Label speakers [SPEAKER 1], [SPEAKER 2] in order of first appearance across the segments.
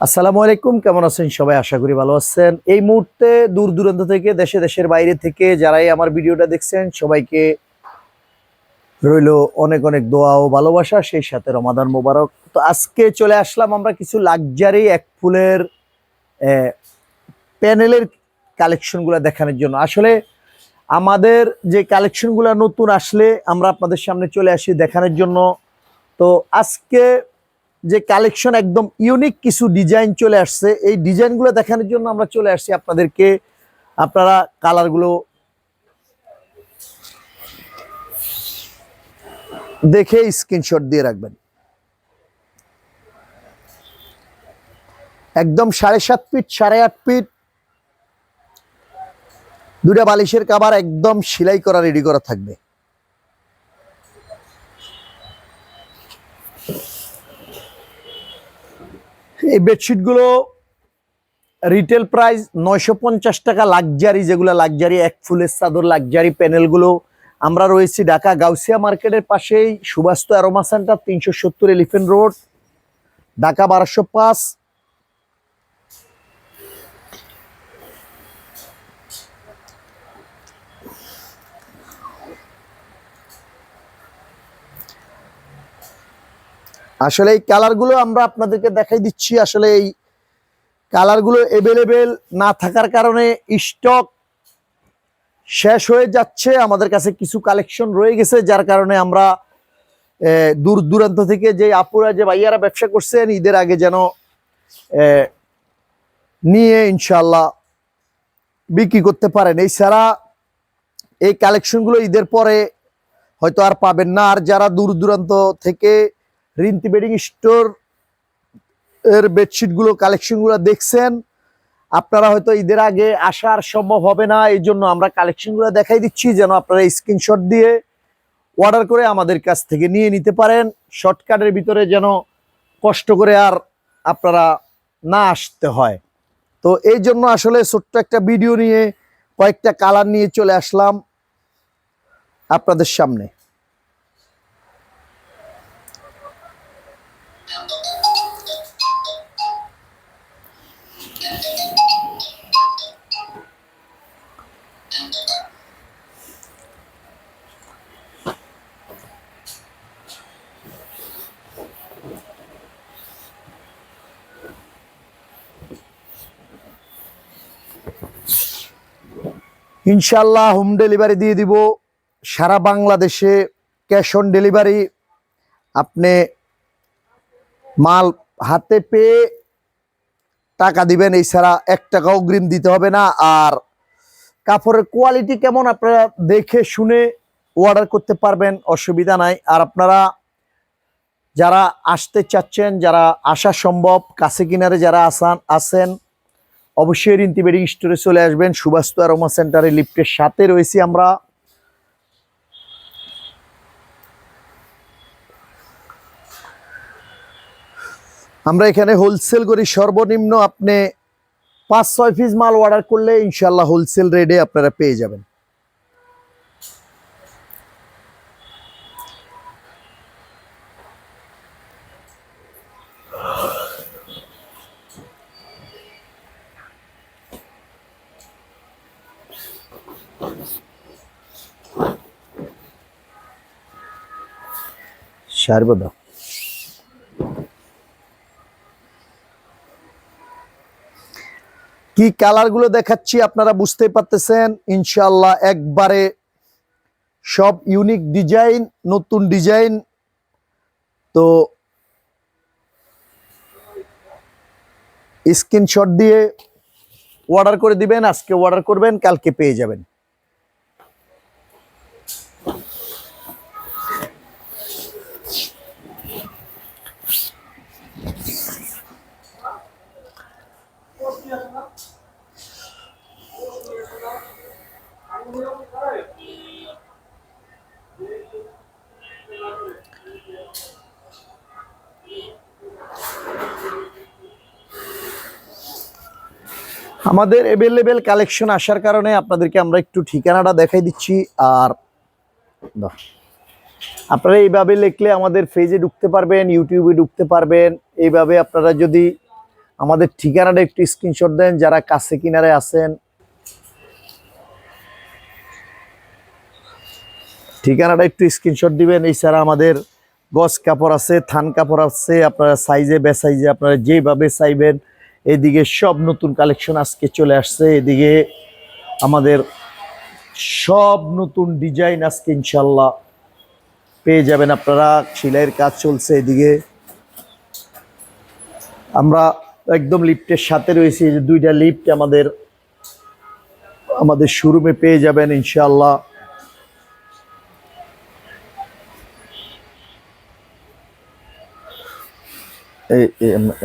[SPEAKER 1] আসসালামু আলাইকুম, কেমন আছেন সবাই? আশা করি ভালো আছেন। এই মুহূর্তে দূর দূরান্ত থেকে, দেশে দেশের বাইরে থেকে যারাই আমার ভিডিওটা দেখছেন, সবাইকে রইল অনেক অনেক দোয়া ও ভালোবাসা, সেই সাথে রমাদান মোবারক। তো আজকে চলে আসলাম আমরা কিছু লাক্সারি এক ফুলের প্যানেলের কালেকশনগুলো দেখানোর জন্য। আসলে আমাদের যে কালেকশনগুলো নতুন আসলে আমরা আপনাদের সামনে চলে আসি দেখানোর জন্য। তো আজকে যে কালেকশন একদম ইউনিক কিছু ডিজাইন চলে আসছে। এই ডিজাইনগুলো দেখানোর জন্য আমরা চলে আসছি আপনাদেরকে। আপনারা কালারগুলো দেখে স্ক্রিনশট দিয়ে রাখবেন। একদম সাড়ে সাত ফিট, সাড়ে আট ফিট। দুটা বালিশের কাবার একদম সেলাই করা রেডি করা থাকবে। এই বেডশিটগুলো রিটেল প্রাইস নয়শো পঞ্চাশ টাকা লাকজারি যেগুলো লাকজারি এক ফুলের চাদর লাক্সারি প্যানেলগুলো আমরা রয়েছি ঢাকা গাউসিয়া মার্কেটের পাশেই সুবাস্ত অ্যারোমা সেন্টার, তিনশো সত্তর এলিফেন্ট রোড ঢাকা বারোশো পাঁচ। আসলে এই কালারগুলো আমরা আপনাদেরকে দেখাই দিচ্ছি। আসলে এই কালারগুলো এভেলেবেল না থাকার কারণে স্টক শেষ হয়ে যাচ্ছে। আমাদের কাছে কিছু কালেকশন রয়ে গেছে, যার কারণে আমরা দূর দূরান্ত থেকে যে আপুরা, যে ভাইয়ারা ব্যবসা করছেন, ঈদের আগে যেন নিয়ে ইনশাল্লাহ বিক্রি করতে পারেন। এছাড়া এই কালেকশনগুলো ঈদের পরে হয়তো আর পাবেন না। আর যারা দূর দূরান্ত থেকে রিন্তি বেডিং স্টোর এর বেডশিটগুলো কালেকশনগুলো দেখছেন। আপনারা হয়তো ঈদের আগে আসার সম্ভব হবে না, এই জন্য আমরা কালেকশনগুলো দেখাই দিচ্ছি, যেন আপনারা স্ক্রিনশট দিয়ে অর্ডার করে আমাদের কাছ থেকে নিয়ে নিতে পারেন। শর্টকাটের ভিতরে যেন কষ্ট করে আর আপনারা না আসতে হয়। তো এই জন্য আসলে ছোট্ট একটা ভিডিও নিয়ে, কয়েকটা কালার নিয়ে চলে আসলাম আপনাদের সামনে। ইনশাল্লাহ হোম ডেলিভারি দিয়ে দিব। সারা বাংলাদেশে ক্যাশ অন ডেলিভারি। আপনি মাল হাতে পেয়ে টাকা দিবেন এছাড়া এক টাকা অগ্রিম দিতে হবে না। আর কাপড়ের কোয়ালিটি কেমন আপনারা দেখে শুনে অর্ডার করতে পারবেন, অসুবিধা নাই। আর আপনারা যারা আসতে চাচ্ছেন, যারা আসা সম্ভব, কাছে কিনারে যারা আসান আছেন অবশ্যই রিন্তি বেডিং স্টোরে চলে আসবেন। সুবাস্তু আরোমা সেন্টারে লিফটের সাথে রয়েছি আমরা। আমরা এখানে হোলসেল করি। সর্বনিম্ন আপনি পাঁচ ছয় পিস মাল অর্ডার করলে ইনশাল্লাহ হোলসেল রেটে আপনারা পেয়ে যাবেন। সর্বদা কি কালারগুলো দেখাচ্ছি আপনারা বুঝতে পারতেছেন? ইনশাল্লাহ একবারে সব ইউনিক ডিজাইন নতুন ডিজাইন তো স্ক্রিনশট দিয়ে অর্ডার করে দিবেন, আজকে অর্ডার করবেন, কালকে পেয়ে যাবেন। আমাদের অ্যাভেলেবেল কালেকশন আসার কারণে আপনাদেরকে আমরা একটু ঠিকানাটা দেখাই দিচ্ছি, আর। আপনারা এইভাবে লিখলে আমাদের ফেজে ঢুকতে পারবেন ইউটিউবে ঢুকতে পারবেন এইভাবে আপনারা যদি আমাদের ঠিকানাটা একটু স্ক্রিনশট দেন, যারা কাছে কিনারে আছেন। ঠিকানাটা একটু স্ক্রিনশট দিবেন। এছাড়া আমাদের গস কাপড় আছে, থান কাপড় আছে, আপনারা সাইজে বে সাইজে আপনারা যেভাবে চাইবেন, এদিকে সব নতুন কালেকশন আজকে চলে আসছে। এদিকে আমাদের সব নতুন ডিজাইন আজকে ইনশাল্লাহ পেয়ে যাবেন আপনারা। সেলাইয়ের কাজ চলছে এদিকে। আমরা একদম লিফটের সাথে রয়েছে যে দুইটা লিফট আমাদের আমাদের শোরুমে পেয়ে যাবেন ইনশাল্লাহ এই এই এম-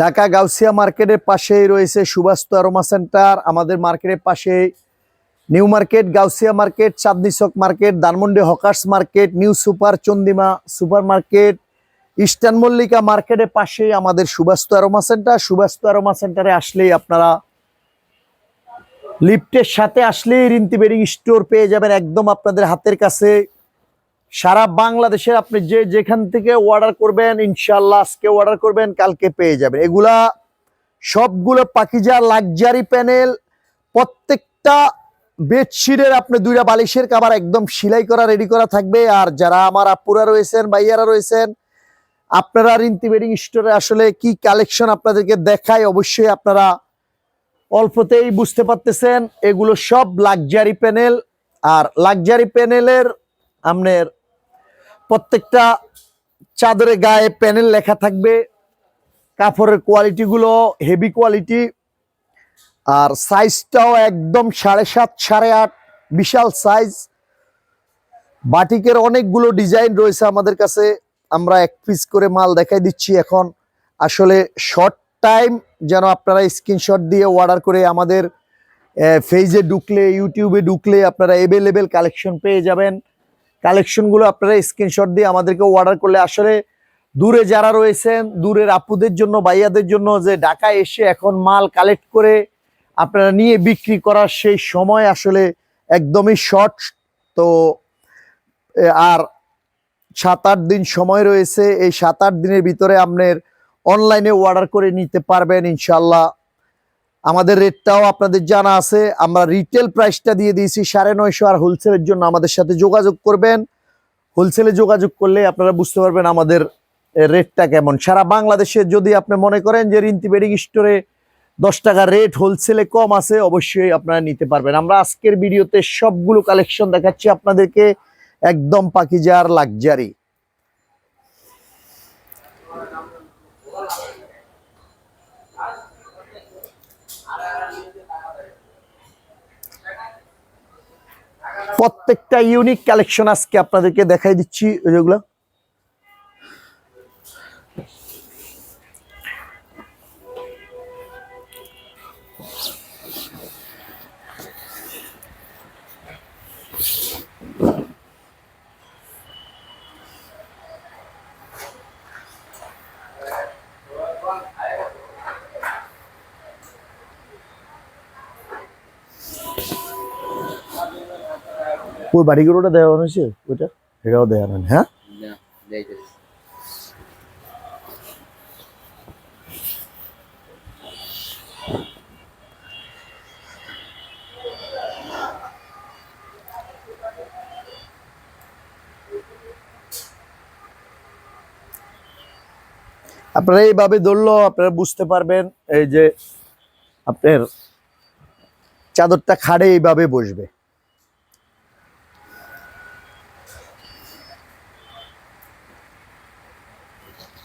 [SPEAKER 1] ঢাকা গাউসিয়া মার্কেটের পাশেই রয়েছে সুবাস্তু অ্যারোমা সেন্টার। আমাদের মার্কেটের পাশে new market, Gausia market Chandni Chowk market, Dhanmondi hawkers market, new super Chandrima super market, eastern Mallika মার্কেটের পাশেই আমাদের Subastu aroma centre. Subastu aroma সেন্টারে আসলেই আপনারা লিফটের সাথে আসলেই রিন্তি বেরিং স্টোর পেয়ে যাবেন একদম আপনাদের হাতের কাছে। সারা বাংলাদেশের আপনি যে যেখান থেকে অর্ডার করবেন ইনশাল্লাহ আজকে অর্ডার করবেন, কালকে পেয়ে যাবেন। এগুলা সবগুলো পাকিজা লাক্সারি প্যানেল প্রত্যেকটা বেডশিটের আপনি দুইটা বালিশের কাবার একদম সেলাই করা রেডি করা থাকবে। আর যারা আমার আপুরা রয়েছেন, ভাইয়ারা রয়েছেন, আপনারা রিন্তি বেডিং স্টোরে আসলে কি কালেকশন আপনাদেরকে দেখায়, অবশ্যই আপনারা অল্পতেই বুঝতে পারতেছেন। এগুলো সব লাক্সারি প্যানেল আর লাক্সারি প্যানেলের আপনার প্রত্যেকটা চাদরে গায়ে প্যানেল লেখা থাকবে। কাপড়ের কোয়ালিটিগুলো হেভি কোয়ালিটি। আর সাইজটাও একদম সাড়ে সাত, সাড়ে আট, বিশাল সাইজ। বাটিকের অনেকগুলো ডিজাইন রয়েছে আমাদের কাছে। আমরা এক পিস করে মাল দেখাই দিচ্ছি এখন। আসলে শর্ট টাইম যেন আপনারা স্ক্রিনশট দিয়ে অর্ডার করে আমাদের ফেজে ঢুকলে ইউটিউবে ঢুকলে আপনারা এভেলেবেল কালেকশন পেয়ে যাবেন। কালেকশনগুলো আপনারা স্ক্রিনশট দিয়ে আমাদেরকে অর্ডার করলে আসলে দূরে যারা রয়েছেন, দূরের আপুদের জন্য, ভাইয়াদের জন্য যে ঢাকায় এসে এখন মাল কালেক্ট করে আপনারা নিয়ে বিক্রি করার সেই সময় আসলে একদমই শর্ট তো আর সাত আট দিন সময় রয়েছে, এই সাত আট দিনের ভিতরে আপনার অনলাইনে অর্ডার করে নিতে পারবেন ইনশাল্লাহ আমাদের রেটটাও আপনাদের জানা আছে। আমরা রিটেল প্রাইসটা দিয়ে দিয়েছি সাড়ে নয়শো আর হোলসেলের জন্য আমাদের সাথে যোগাযোগ করবেন। হোলসেলে যোগাযোগ করলে আপনারা বুঝতে পারবেন আমাদের রেটটা কেমন। সারা বাংলাদেশে যদি আপনি মনে করেন যে রিন্তি বেডিং স্টোরে দশ টাকা রেট হোলসেলে কম আছে, অবশ্যই আপনারা নিতে পারবেন। আমরা আজকের ভিডিওতে সবগুলো কালেকশন দেখাচ্ছি আপনাদেরকে। একদম পাকিজার লাক্সারি প্রত্যেকটা ইউনিক কালেকশন আজকে আপনাদেরকে দেখাই দিচ্ছি যেগুলো ওই বাড়িগুলোটা দেওয়া হয়েছে? ওইটা? এটাও দেওয়া হয়নি হ্যাঁ? আপনারা এইভাবে ধরলেও আপনারা বুঝতে পারবেন এই যে আপনার চাদরটা খাড়ে এইভাবে বসবে।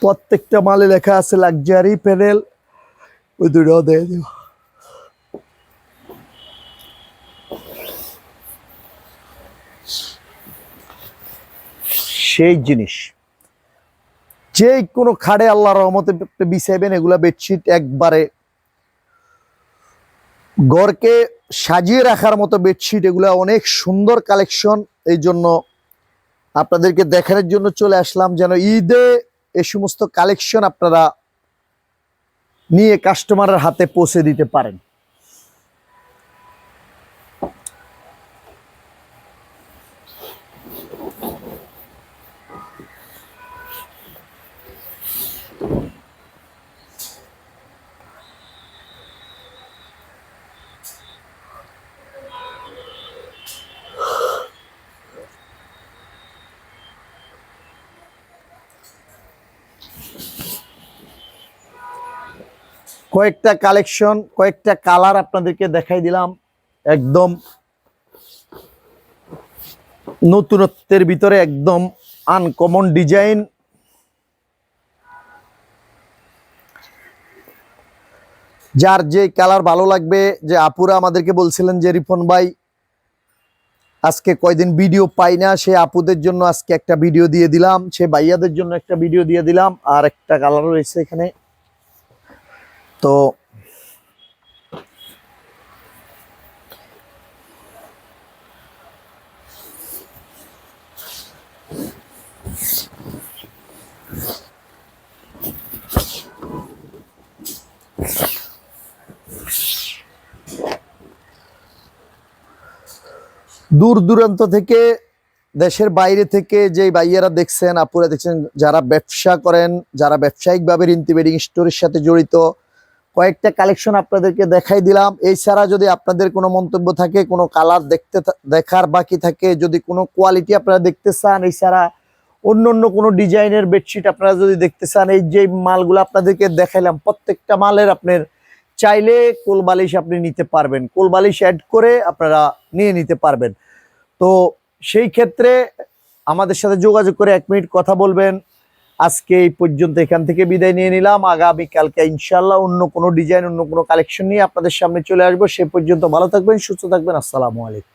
[SPEAKER 1] প্রত্যেকটা মালে লেখা আছে লাক্সারি প্যানেল। ওই দুটাও দিয়ে দিব। সেই জিনিস। যে কোনো খাড়ে আল্লাহ রহমতে বিছাইবেন, এগুলা বেডশিট একবারে ঘরকে সাজিয়ে রাখার মতো বেডশিট, এগুলা অনেক সুন্দর কালেকশন। এই জন্য আপনাদেরকে দেখানোর জন্য চলে আসলাম যেন ঈদে এই সমস্ত কালেকশন আপনারা নিয়ে কাস্টমারের হাতে পৌঁছে দিতে পারেন। কয়েকটা কালেকশন, কয়েকটা কালার আপনাদেরকে দেখাই দিলাম। একদম নতুনত্বের ভিতরে একদম আনকমন ডিজাইন যার যে কালার ভালো লাগবে, যে আপুরা আমাদেরকে বলছিলেন যে রিফন ভাই, আজকে কয়দিন ভিডিও পাই না, সে আপুদের জন্য আজকে একটা ভিডিও দিয়ে দিলাম, সে ভাইয়াদের জন্য একটা ভিডিও দিয়ে দিলাম, আর একটা কালার রয়েছে এখানে। তো দূর দূরান্ত থেকে, দেশের বাইরে থেকে যে ভাইয়েরা দেখছেন, আপুরা দেখছেন, যারা ব্যবসা করেন, যারা ব্যবসায়িকভাবে বেডিং স্টোরের সাথে জড়িত কয়েকটা কালেকশন আপনাদেরকে দেখাই দিলাম। এছাড়া যদি আপনাদের কোনো মন্তব্য থাকে, কোনো কালার দেখতে দেখার বাকি থাকে, যদি কোনো কোয়ালিটি আপনারা দেখতে চান, এছাড়া অন্য অন্য কোনো ডিজাইনের বেডশিট আপনারা যদি দেখতে চান, এই যে মালগুলো আপনাদেরকে দেখাইলাম, প্রত্যেকটা মালের আপনার চাইলে কোল বালিশ আপনি নিতে পারবেন। কোল বালিশ অ্যাড করে আপনারা নিয়ে নিতে পারবেন। তো সেই ক্ষেত্রে আমাদের সাথে যোগাযোগ করে এক মিনিট কথা বলবেন। আজকে এই পর্যন্ত এখান থেকে বিদায় নিয়ে নিলাম। আগামী কালকে ইনশাল্লাহ অন্য কোনো ডিজাইন, অন্য কোনো কালেকশন নিয়ে আপনাদের সামনে চলে আসব। সে পর্যন্ত ভালো থাকবেন, সুস্থ থাকবেন। আসসালামু আলাইকুম।